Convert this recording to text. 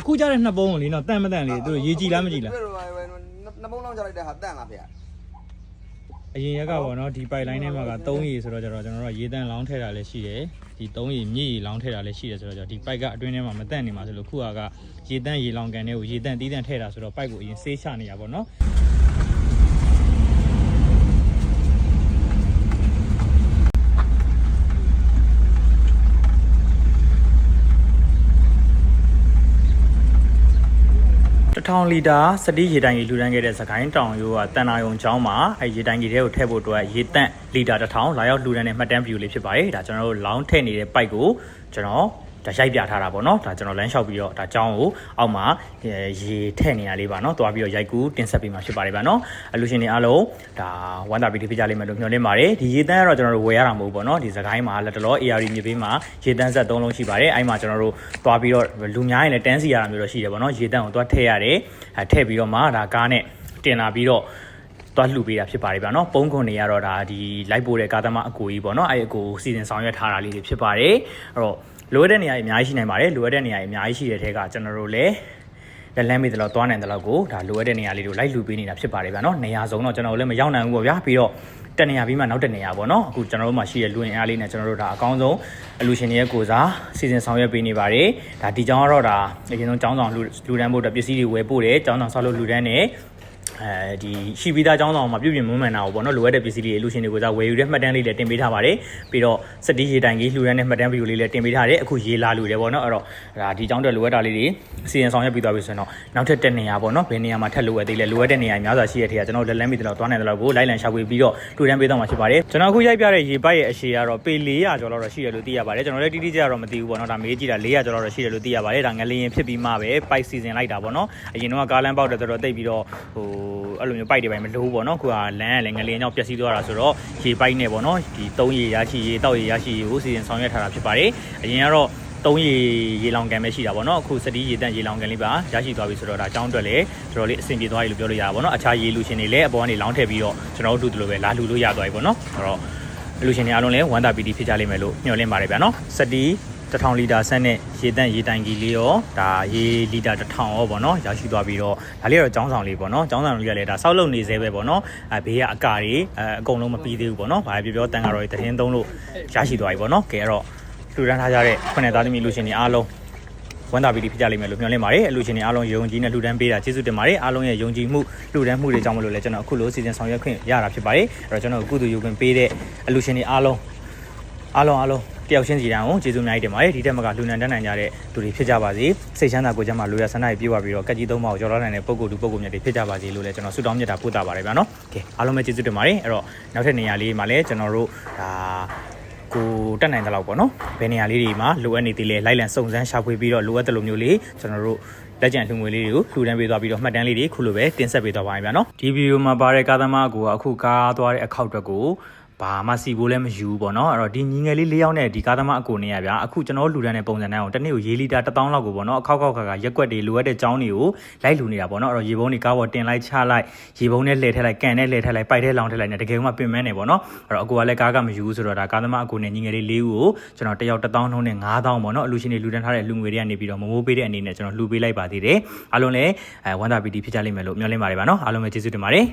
အခုကြတဲ့နှစ်ပုံးကိုလေနော်တန်မတန်လေသူတို့ရေကြည်လားမကြည်လားနှစ်ပုံးလောက်ကြလိုက်တဲ့ဟာတန်လားဖေအရင်ရက်ကပေါ့နော်ဒီ pipeline ထဲမှာက3ရေဆိုတော့ကျွန်တော်တို့ကရေတန်လောင်းထည့်တာလည်းရှိတယ်ဒီ3ရေမြည့်ရေလောင်းထည့်တာလည်းရှိတယ်ဆိုတော့ကျွန်တော်ဒီ pipe ကအတွင်းထဲမှာမတန့်နေမှာဆိုလို့ခုကရေတန်ရေလောင်ကန်တွေကိုရေတန်တီးတန်ထည့်တာဆိုတော့ pipe ကိုအရင်ဆေးချနေတာပေါ့နော် 1000လီတာစတိရေတိုင်ကြီးလူတန်းခဲ့တဲ့သခိုင်းတောင်ရိုးကတန်နာယုံချောင်းမှာအဲရေတိုင်ကြီးတွေကိုထည့်ဖို့အတွက်ရေတန့်လီတာ1000လာရောက်လူတန်းတဲ့မှတ်တမ်း view လေးဖြစ်ပါတယ်ဒါကျွန်တော်တို့ long ထည့်နေတဲ့ bike ကိုကျွန်တော် ဒါရိုက်ပြထားတာပေါ့နော်ဒါကျွန်တော်လမ်းလျှောက်ပြီးတော့ဒါကြောင်းကိုအောက်မှာရေထည့်နေရလေးပါနော်သွားပြီးတော့ရိုက်ကူးတင်ဆက်ပေးမှာဖြစ်ပါတယ်ဗျာနော်အလူရှင်တွေအားလုံးဒါဝမ်းသာပြီးဖြစ်ကြလိမ့်မယ်လို့မျှော်လင့်ပါတယ်ဒီရေတန်းကတော့ကျွန်တော်တို့ဝယ်ရတာမဟုတ်ဘူးပေါ့နော်ဒီစကိုင်းမှာလက်တလော AR မြေပေးမှာရေတန်းဆက်၃လုံးရှိပါတယ်အဲ့မှာကျွန်တော်တို့သွားပြီးတော့လူများရင်လည်းတန်းစီရတာမျိုးတော့ရှိတယ်ပေါ့နော်ရေတန်းကိုသွားထည့်ရတယ်အဲထည့်ပြီးတော့မှဒါကားနဲ့တင်လာပြီးတော့သွားလှူပေးတာဖြစ်ပါတယ်ဗျာနော်ပုံခွန်တွေကတော့ဒါဒီလိုက်ပို့တဲ့ကားသမားအကိုကြီးပေါ့နော်အဲ့အကိုစီစဉ်ဆောင်ရွက်ထားတာလေးတွေဖြစ်ပါတယ်အဲ့တော့ လိုအပ်တဲ့နေရာတွေအများကြီးရှိနိုင်ပါတယ်လိုအပ်တဲ့နေရာတွေအများကြီးရှိတဲ့ထဲကကျွန်တော်တို့လည်းလက်လန်းမေးတယ်လို့သွားနိုင်တယ်လို့ကိုဒါလိုအပ်တဲ့နေရာလေးတွေကိုလိုက်လူပေးနေတာဖြစ်ပါတယ်ဗျာနော်နေရာစုံတော့ကျွန်တော်တို့လည်းမရောက်နိုင်ဘူးပေါ့ဗျာပြီးတော့တက်နေရာပြီးမှနောက်တက်နေရာပေါ့နော်အခုကျွန်တော်တို့မှာရှိတဲ့လူရင်အားလေးနဲ့ကျွန်တော်တို့ဒါအကောင်းဆုံးအလူရှင်တွေရဲ့ကိုစားစီစဉ်ဆောင်ရွက်ပေးနေပါတယ်ဒါဒီကြောင်းကတော့ဒါအရင်ဆုံးចောင်းဆောင်လူလူတန်းဖို့အတွက်ပစ္စည်းတွေဝယ်ပို့တယ်ចောင်းဆောင်ဆောက်လို့လူတန်းနဲ့ အဲဒီရှိပြီးသားចောင်းဆောင်မှာပြုပြင်မွမ်းမံတာကိုပေါ့နော်လိုအပ်တဲ့ပစ္စည်းတွေလူရှင်တွေကိုစားဝယ်ယူတဲ့မှတ်တမ်းလေးလည်းတင်ပေးထားပါတယ်ပြီးတော့စတီးရေတိုင်ကြီးလှူရမ်းတဲ့မှတ်တမ်းဗီဒီယိုလေးလည်းတင်ပေးထားတယ်အခုရေလာလူတယ်ပေါ့နော်အဲ့တော့ဒါဒီចောင်းတက်လိုအပ်တာလေးတွေစီရင်ဆောင်ရွက်ပြီးသွားပြီဆိုရင်တော့နောက်ထပ်တက်နေရပေါ့နော်ဘယ်နေရာမှာထပ်လိုအပ်သေးလဲလိုအပ်တဲ့နေရာများစွာရှိတဲ့ထက်ကကျွန်တော်လက်လန်းမိတယ်လို့သွားနိုင်တယ်လို့ကိုလိုက်လံရှာဖွေပြီးတော့လှူရမ်းပေးတော့မှာဖြစ်ပါတယ်ကျွန်တော်အခုရိုက်ပြတဲ့ရေပိုက်ရဲ့အရှည်ကတော့ပေ400ကျော်လောက်တော့ရှိတယ်လို့သိရပါတယ်ကျွန်တော်လည်းတိတိကျကျတော့မသိဘူးပေါ့နော်ဒါမေးကြည့်တာ400ကျော်လောက်တော့ရှိတယ်လို့သိရပါတယ်ဒါငလျင်ဖြစ်ပြီးမှပဲပိုက်စီစဉ်လိုက်တာပေါ့နော်အရင်တော့ကားလမ်းပေါက်တဲ့တော်တော်တိတ်ပြီးတော့ဟိုအဲ့လိုမျိုးပိုက်တွေပိုင်းမလို့ပေါ့နော်ခုကလမ်းကလည်းငလျင်ကြောင့်ပျက်စီးသွားတာဆိုတော့ရေပိုက်နဲ့ပေါ့နော်ဒီ3ရေရရှိရေတောက်ရေရရှိရေကိုစီစဉ်ဆောင်ရွက်ထားတာဖြစ်ပါတယ်အရင်ကတော့သုံးရေရေလောင်ကန်ပဲရှိတာပေါ့နော်အခုစတီးရေတန့်ရေလောင်ကန်လေးပါရရှိသွားပြီဆိုတော့ဒါအကြောင်းအတွက်လည်းတော်တော်လေးအဆင်ပြေသွားပြီလို့ပြောလို့ရတာပေါ့နော်အခြားရေလူရှင်တွေလည်းအပေါ်ကနေလောင်းထည့်ပြီးတော့ကျွန်တော်တို့လူတို့လိုပဲလာလူလို့ရသွားပြီပေါ့နော်အဲ့တော့လူရှင်တွေအားလုံးလည်းဝမ်းသာပီတိဖြစ်ကြလိမ့်မယ်လို့မျှော်လင့်ပါတယ်ဗျာနော်စတီး 1000လီတာဆန်းနဲ့ရေတန့်ရေတိုင်ကြီးလေးရောဒါရေလီတာ1000ရောပေါ့နော်ရရှိသွားပြီးတော့ဒါလေးတော့ចောင်းဆောင်လေးပေါ့နော်ចောင်းဆောင်လေးကလည်းဒါဆောက်လုပ်နေသေးပဲပေါ့နော်အဲဘေးကအကာတွေအဲအကုန်လုံးမပြီးသေးဘူးပေါ့နော်ဘာပဲပြောပြောတန်ကားတော်တရင်သုံးလို့ရရှိသွားပြီပေါ့နော်ကဲအဲ့တော့လူတန်းထားကြတဲ့ခုနှစ်သားသမီးလူရှင်တွေအားလုံးဝန်တာပီတီဖြစ်ကြလိမ့်မယ်လို့မျှော်လင့်ပါတယ်အလူရှင်တွေအားလုံးယုံကြည်နဲ့လှူဒန်းပေးတာကျေးဇူးတင်ပါတယ်အားလုံးရဲ့ယုံကြည်မှုလှူဒန်းမှုတွေကြောင့်မလို့လဲကျွန်တော်အခုလိုစီစဉ်ဆောင်ရွက်ခွင့်ရတာဖြစ်ပါတယ်အဲ့တော့ကျွန်တော်အခုသူယူခွင့်ပေးတဲ့အလူရှင်တွေအားလုံးအားလုံးအားလုံး တယောက်ချင်းစီတိုင်းကိုကျေးဇူးအများကြီးတင်ပါတယ်ဒီတက်မကလူနန်တန်းနိုင်ကြတဲ့သူတွေဖြစ်ကြပါစေစိတ်ချမ်းသာကိုယ်ကျန်းမာလူရဆန္ဒတွေပြေဝပြီးတော့ကက်ကြီးသုံးပါးကိုကြော်လာနိုင်တဲ့ပုံကိုယ်တူပုံကိုယ်မြတ်တွေဖြစ်ကြပါစေလို့လည်းကျွန်တော်ဆုတောင်းမြတ်တာပို့တာပါတယ်ဗျာနော်ကဲအားလုံးပဲကျေးဇူးတင်ပါတယ်အဲ့တော့နောက်ထပ်နေရာလေးမှာလည်းကျွန်တော်တို့ဒါကိုတက်နိုင်တဲ့လောက်ပေါ့နော်ဘယ်နေရာလေးတွေမှာလိုအပ်နေသေးလဲလိုက်လံစုံစမ်းရှာဖွေပြီးတော့လိုအပ်တဲ့လိုမျိုးလေးကျွန်တော်တို့လက်ကျန်လှူငွေလေးတွေကိုလှူဒန်းပေးသွားပြီးတော့မှတ်တမ်းလေးတွေခုလိုပဲတင်ဆက်ပေးသွားပါမယ်ဗျာနော်ဒီဗီဒီယိုမှာပါတဲ့ကားသမားကိုကအခုကားသွားတဲ့အခောက်အတွက်ကို ဘာမှစီဖို့လည်းမယူဘူးပေါ့နော်အဲ့တော့ဒီညီငယ်လေး၄ယောက်နဲ့ဒီကားသမားအကိုနေရဗျာအခုကျွန်တော်လှူဒန်းတဲ့ပုံစံတိုင်းအောင်တစ်နေ့ကိုရေလီတာ1000လောက်ကိုပေါ့နော်အခောက်ခောက်ခါခါရက်ွက်တွေလိုအပ်တဲ့ចောင်းတွေကိုလိုက်လှူနေတာပေါ့နော်အဲ့တော့ရေပုံးတွေကားပေါ်တင်လိုက်ချလိုက်ရေပုံးနဲ့လှည့်ထည့်လိုက်ကန်နဲ့လှည့်ထည့်လိုက်ပိုက်ထဲလောင်ထည့်လိုက်နေတကယ်မှပင်မနေပေါ့နော်အဲ့တော့အကိုကလည်းကားကမယူဘူးဆိုတော့ဒါကားသမားအကိုနဲ့ညီငယ်လေး၄ဦးကိုကျွန်တော်တစ်ယောက်1000နှုန်းနဲ့9000ပေါ့နော်အလူရှင်တွေလှူဒန်းထားတဲ့လူငွေတွေကနေပြီးတော့မမိုးပေးတဲ့အနေနဲ့ကျွန်တော်လှူပေးလိုက်ပါသေးတယ်အားလုံးလည်းအဲဝန်တာပီတီဖြစ်ကြလိမ့်မယ်လို့မျှော်လင့်ပါတယ်ဗျာနော်အားလုံးပဲကျေးဇူးတင်ပါတယ်